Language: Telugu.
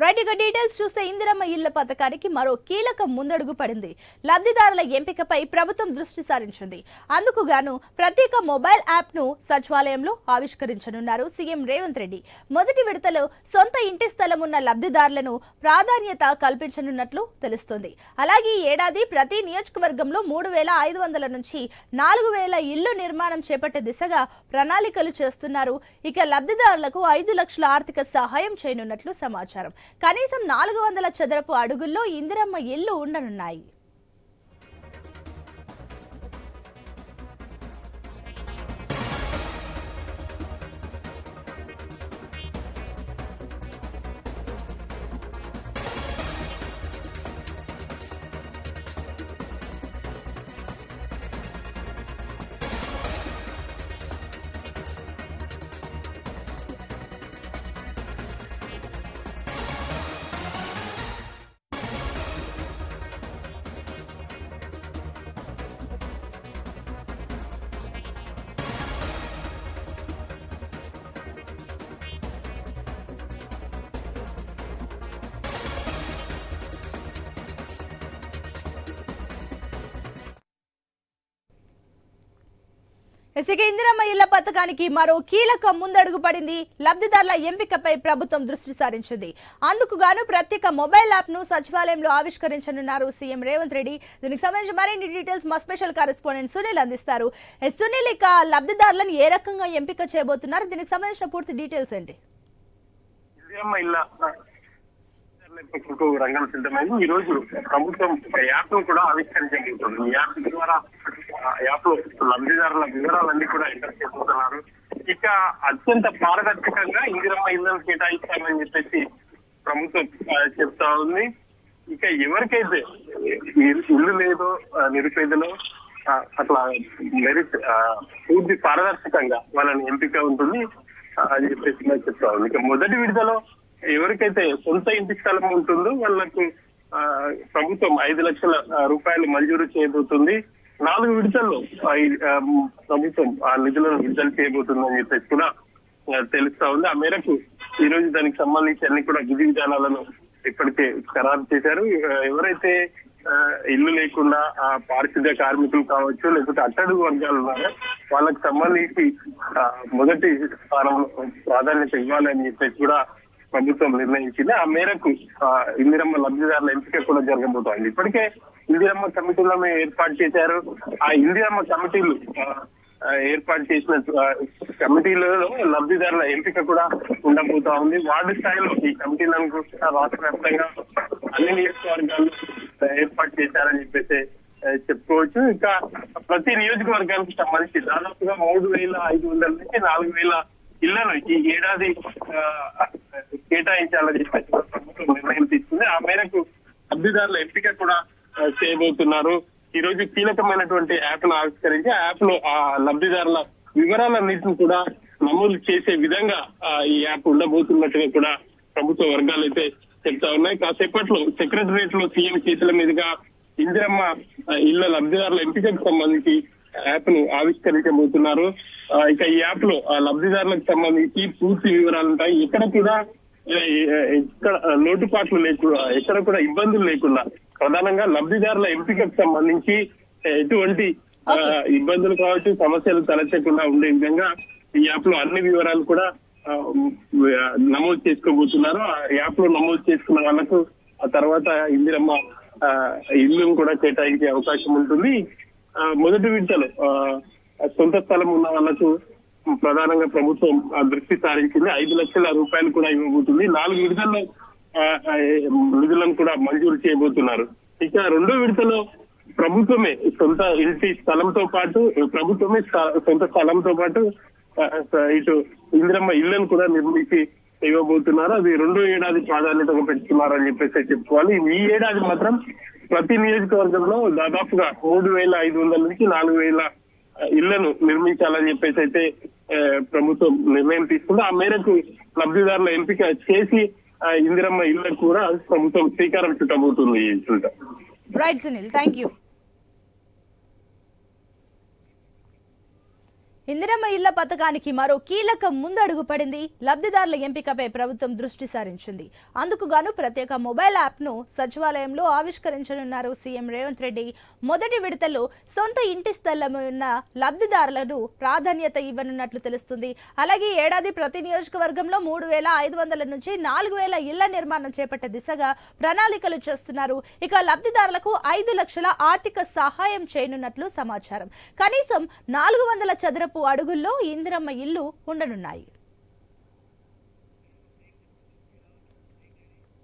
రైట్ ఇక డీటెయిల్స్ చూస్తే ఇందిరమ్మ ఇళ్ళ పథకానికి మరో కీలక ముందడుగు పడింది. లబ్ధిదారుల ఎంపికపై ప్రభుత్వం దృష్టి సారించింది. అందుకు గాను ప్రత్యేక మొబైల్ యాప్ను సచివాలయంలో ఆవిష్కరించనున్నారు సీఎం రేవంత్ రెడ్డి. మొదటి విడతలో సొంత ఇంటి స్థలం ఉన్న లబ్ధిదారులను ప్రాధాన్యత కల్పించనున్నట్లు తెలుస్తుంది. అలాగే ఈ ఏడాది ప్రతి నియోజకవర్గంలో మూడు వేల ఐదు వందల నుంచి నాలుగు వేల ఇళ్ళు నిర్మాణం చేపట్టే దిశగా ప్రణాళికలు చేస్తున్నారు. ఇక లబ్ధిదారులకు ఐదు లక్షల ఆర్థిక సహాయం చేయనున్నట్లు సమాచారం. కనీసం నాలుగు వందల చదరపు అడుగుల్లో ఇందిరమ్మ ఇల్లు ఉండనున్నాయి. ఇసుక ఇందిరమ్మ ఇళ్ళ పథకానికి మరో కీలక ముందడుగు పడింది. లబ్ధిదారుల ఎంపికపై ప్రభుత్వం దృష్టి సారించింది. అందుకు గాను ప్రత్యేక మొబైల్ యాప్ను సచివాలయంలో ఆవిష్కరించనున్నారు సీఎం రేవంత్ రెడ్డి. దీనికి సంబంధించి మరిన్ని డీటెయిల్స్ మా స్పెషల్ కరెస్పాండెంట్ సునీల్ అందిస్తారు. సునీల్ ఇక లబ్ధిదారులను ఏ రకంగా ఎంపిక చేయబోతున్నారు? దీనికి సంబంధించిన పూర్తి డీటెయిల్స్ ఏంటి? ఇందిరమ్మ రంగం సిద్ధమైంది. ఈ రోజు ప్రభుత్వం యాప్ను కూడా ఆవిష్కరించబోతుంది. యాప్ ద్వారా యాప్లో లబ్ధిదారుల వివరాలన్నీ కూడా ఎంటర్ చేసుకుంటున్నారు ఇక అత్యంత పారదర్శకంగా ఇందిరమ్మ ఇంధనం కేటాయిస్తామని చెప్పేసి ప్రభుత్వం చెప్తా ఉంది. ఇక ఎవరికైతే ఇల్లు- లేదో నిరుపేదలో అట్లా మెరిట్ ఆ, పూర్తి పారదర్శకంగా వాళ్ళని ఎంపిక ఉంటుంది అని చెప్పేసి చెప్తా ఉంది. ఇక మొదటి విడతలో ఎవరికైతే సొంత ఇంటి స్థలం ఉంటుందో వాళ్ళకు ఆ, ప్రభుత్వం ఐదు లక్షల రూపాయలు మంజూరు చేయబోతుంది. నాలుగు విడతల్లో ఆ, ప్రభుత్వం ఆ నిధులను విడుదల చేయబోతుంది అని చెప్పేసి కూడా తెలుస్తా ఉంది. ఆ మేరకు ఈ రోజు దానికి సంబంధించి అన్ని కూడా విధి విధానాలను ఇప్పటికే ఖరారు చేశారు. ఎవరైతే ఆ, ఇల్లు లేకుండా ఆ పారిశుద్ధ్య కార్మికులు కావచ్చు లేకపోతే అట్టడుగు వర్గాలు ఉన్నారో వాళ్ళకి సంబంధించి ఆ, మొదటి స్థానంలో ప్రాధాన్యత ఇవ్వాలని చెప్పేసి కూడా ప్రభుత్వం నిర్ణయించింది. ఆ మేరకు ఆ, ఇందిరమ్మ లబ్ధిదారుల ఎంపిక కూడా జరగబోతోంది. ఇప్పటికే ఇందిరమ్మ కమిటీలను ఏర్పాటు చేశారు. ఆ ఇందిరమ్మ కమిటీలు ఆ, ఏర్పాటు చేసిన కమిటీలలో లబ్ధిదారుల ఎంపిక కూడా ఉండబోతా ఉంది వార్డు స్థాయిలో ఈ కమిటీలను కూడా రాష్ట్ర వ్యాప్తంగా అన్ని నియోజకవర్గాలు ఏర్పాటు చేశారని చెప్పేసి చెప్పుకోవచ్చు. ఇంకా ప్రతి నియోజకవర్గానికి సంబంధించి దాదాపుగా మూడు వేల ఐదు వందల నుంచి నాలుగు వేల పిల్లలు ఈ ఏడాది ఆ, కేటాయించాలని చెప్పేసి ప్రభుత్వం నిర్ణయం తీసుకుంది. ఆ మేరకు లబ్ధిదారుల ఎంపిక కూడా చేయబోతున్నారు. ఈ రోజు కీలకమైనటువంటి యాప్ను ఆవిష్కరించి ఆ యాప్లో ఆ లబ్ధిదారుల వివరాలన్నింటిని కూడా నమోదు చేసే విధంగా ఆ, ఈ యాప్ ఉండబోతున్నట్టుగా కూడా ప్రభుత్వ వర్గాలు అయితే చెప్తా ఉన్నాయి. కాసేపట్లో సెక్రటరియట్లో సీఎం చేతుల మీదుగా ఇందిరమ్మ ఇళ్ళ లబ్ధిదారుల ఎంపికకు సంబంధించి యాప్ను ఆవిష్కరించబోతున్నారు. ఇక ఈ యాప్లో ఆ లబ్ధిదారులకు సంబంధించి పూర్తి వివరాలు ఉంటాయి. ఎక్కడ కూడా ఎక్కడ లోటుపాట్లు లేకుండా ఎక్కడ కూడా ఇబ్బందులు లేకుండా ప్రధానంగా లబ్ధిదారుల ఎంపికకు సంబంధించి ఎటువంటి ఇబ్బందులు కావచ్చు సమస్యలు తలెత్తకుండా ఉండే విధంగా ఈ యాప్లో అన్ని వివరాలు కూడా నమోదు చేసుకోబోతున్నారు. ఆ యాప్లో నమోదు చేసుకున్న వాళ్ళకు ఆ తర్వాత ఇందిరమ్మ ఆ, ఇల్లును కూడా కేటాయించే అవకాశం ఉంటుంది. మొదటి విడతలో సొంత స్థలం ఉన్న వాళ్ళకు ప్రధానంగా ప్రభుత్వం ఆ, దృష్టి సారించింది. ఐదు లక్షల రూపాయలు కూడా ఇవ్వబోతుంది. నాలుగు విడతల్లో నిధులను కూడా మంజూరు చేయబోతున్నారు. ఇక రెండో విడతలో ప్రభుత్వమే సొంత ఇంటి స్థలంతో పాటు ప్రభుత్వమే సొంత స్థలంతో పాటు ఇటు ఇందిరమ్మ ఇళ్ళను కూడా నిర్మించి ఇవ్వబోతున్నారు. అది రెండో ఏడాది ప్రాధాన్యతగా పెట్టుకున్నారు అని చెప్పేసి చెప్పుకోవాలి. ఈ ఏడాది మాత్రం ప్రతి నియోజకవర్గంలో దాదాపుగా మూడు వేల ఐదు వందల నుంచి నాలుగు వేల ఇళ్ళను నిర్మించాలని చెప్పేసి అయితే ఆ, ప్రభుత్వం నిర్ణయం తీసుకుంది. ఆ మేరకు లబ్ధిదారుల ఎంపిక చేసి ఆ, ఇందిరమ్మ ఇళ్ళకు కూడా ప్రభుత్వం శ్రీకారం చుట్టబోతుంది సుల్తా right Sunil thank you Indiramma ఇళ్ళ పథకానికి మరో కీలక ముందడుగు పడింది. లబ్ధిదారుల ఎంపికపై ప్రభుత్వం దృష్టి సారించింది. అందుకు గాను ప్రత్యేక మొబైల్ యాప్ను సచివాలయంలో ఆవిష్కరించనున్నారు సీఎం రేవంత్ రెడ్డి. మొదటి విడతలో సొంత ఇంటి స్థలమై ఉన్న లబ్ధిదారులను ప్రాధాన్యత ఇవ్వనున్నట్లు తెలుస్తుంది. అలాగే ఏడాది ప్రతి నియోజకవర్గంలో మూడు వేల ఐదు వందల నుంచి నాలుగు వేల ఇళ్ళ నిర్మాణం చేపట్టే దిశగా ప్రణాళికలు చేస్తున్నారు. ఇక లబ్ధిదారులకు ఐదు లక్షల ఆర్థిక సహాయం చేయనున్నట్లు సమాచారం. కనీసం నాలుగు వందల చదరపు అడుగుల్లో ఇందిరమ్మ ఇల్లు ఉండనున్నాయి.